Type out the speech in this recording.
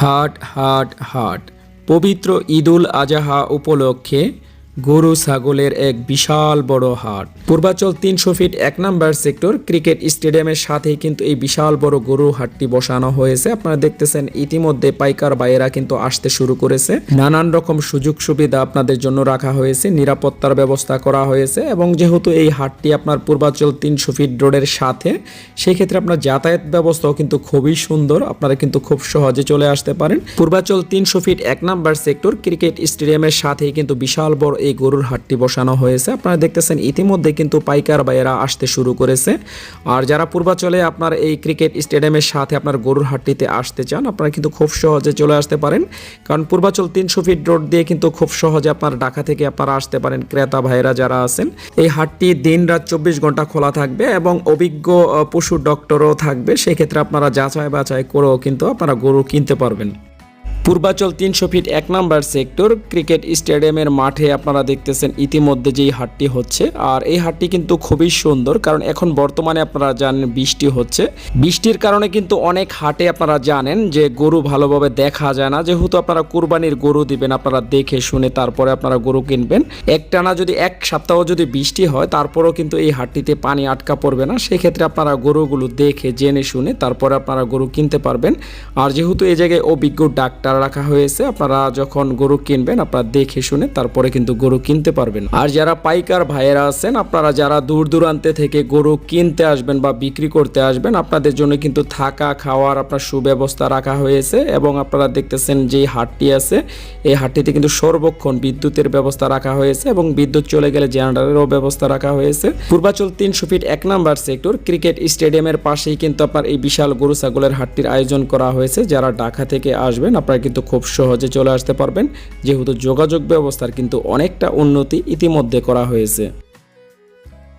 হাট হাট হাট। পবিত্র ঈদুল আজাহা উপলক্ষে গরু ছাগলের এক বিশাল বড় হাট। পূর্বাচল তিনশো ফিট এক নাম্বার সেক্টর ক্রিকেট স্টেডিয়ামের সাথেই কিন্তু এই বিশাল বড় গরু হাটটি বসানো হয়েছে। আপনারা দেখতেছেন, ইতিমধ্যে পাইকার বাইরা কিন্তু আসতে শুরু করেছে। নানান রকম সুযোগ সুবিধা আপনাদের জন্য রাখা হয়েছে, নিরাপত্তার ব্যবস্থা করা হয়েছে এবং যেহেতু এই হাটটি আপনার পূর্বাচল তিনশো ফিট রোডের সাথে, সেক্ষেত্রে আপনার যাতায়াত ব্যবস্থাও কিন্তু খুবই সুন্দর। আপনারা কিন্তু খুব সহজে চলে আসতে পারেন। পূর্বাচল তিনশো ফিট এক নাম্বার সেক্টর ক্রিকেট স্টেডিয়ামের সাথেই কিন্তু বিশাল বড় গরুর হাটটি বসানো হয়েছে। আপনারা দেখতেছেন ইতিমধ্যে কিন্তু পাইকার বাইরা আসতে শুরু করেছে। আর যারা পূর্বাচলে আপনার এই ক্রিকেট স্টেডিয়ামের সাথে আপনার গরুর হাটটিতে আসতে চান, আপনারা কিন্তু খুব সহজে চলে আসতে পারেন। কারণ পূর্বাচল তিনশো ফিট রোড দিয়ে কিন্তু খুব সহজে আপনার ঢাকা থেকে আপনারা আসতে পারেন, ক্রেতা ভাইরা যারা আছেন। এই হাটটি দিন রাত চব্বিশ ঘণ্টা খোলা থাকবে এবং অভিজ্ঞ পশু ডক্টরও থাকবে। সেক্ষেত্রে আপনারা যাচাই বাছাই করেও কিন্তু আপনারা গরু কিনতে পারবেন। পূর্বাচল তিনশো ফিট এক নাম্বার সেক্টর ক্রিকেট স্টেডিয়ামের মাঠে আপনারা দেখতেছেন ইতিমধ্যে যেই হাটটি হচ্ছে। আর এই হাটটি কিন্তু খুবই সুন্দর, কারণ এখন বর্তমানে আপনারা জানেন বৃষ্টি হচ্ছে। বৃষ্টির কারণে কিন্তু অনেক হাটে আপনারা জানেন যে গরু ভালোভাবে দেখা যায় না। যেহেতু আপনারা কুরবানির গরু দিবেন, আপনারা দেখে শুনে তারপরে আপনারা গরু কিনবেন। একটানা যদি এক সপ্তাহ যদি বৃষ্টি হয়, তারপরেও কিন্তু এই হাটটিতে পানি আটকা পড়বে না। সেক্ষেত্রে আপনারা গরুগুলো দেখে, জেনে শুনে তারপরে আপনারা গরু কিনতে পারবেন। আর যেহেতু এই জায়গায় অভিজ্ঞ ডাক্তার রাখা হয়েছে, আপনারা যখন গরু কিনবেন, আপনারা দেখে শুনে তারপরে কিন্তু গরু কিনতে পারবেন। আর যারা পাইকার ভাইয়েরা আছেন, আপনারা যারা দূর দূরান্তে থেকে গরু কিনতে আসবেন বা বিক্রি করতে আসবেন, আপনাদের জন্য কিন্তু থাকা, খাওয়ার আপনার সুব্যবস্থা রাখা হয়েছে এবং আপনারা দেখতেছেন যে হাটটি আছে, এই হাটটিতে কিন্তু সর্বক্ষণ বিদ্যুতের ব্যবস্থা রাখা হয়েছে এবং বিদ্যুৎ চলে গেলে জেনারেটরেরও ব্যবস্থা রাখা হয়েছে। পূর্বাচল তিনশো ফিট এক নাম্বার সেক্টর, ক্রিকেট স্টেডিয়ামের পাশেই কিন্তু আপনার এই বিশাল গরু ছাগলের হাটটির আয়োজন করা হয়েছে। যারা ঢাকা থেকে আসবেন, আপনারা কিন্তু খুব সহজে চলে আসতে পারবেন। যেহেতু যোগাযোগ ব্যবস্থার কিন্তু অনেকটা উন্নতি ইতিমধ্যে করা হয়েছে।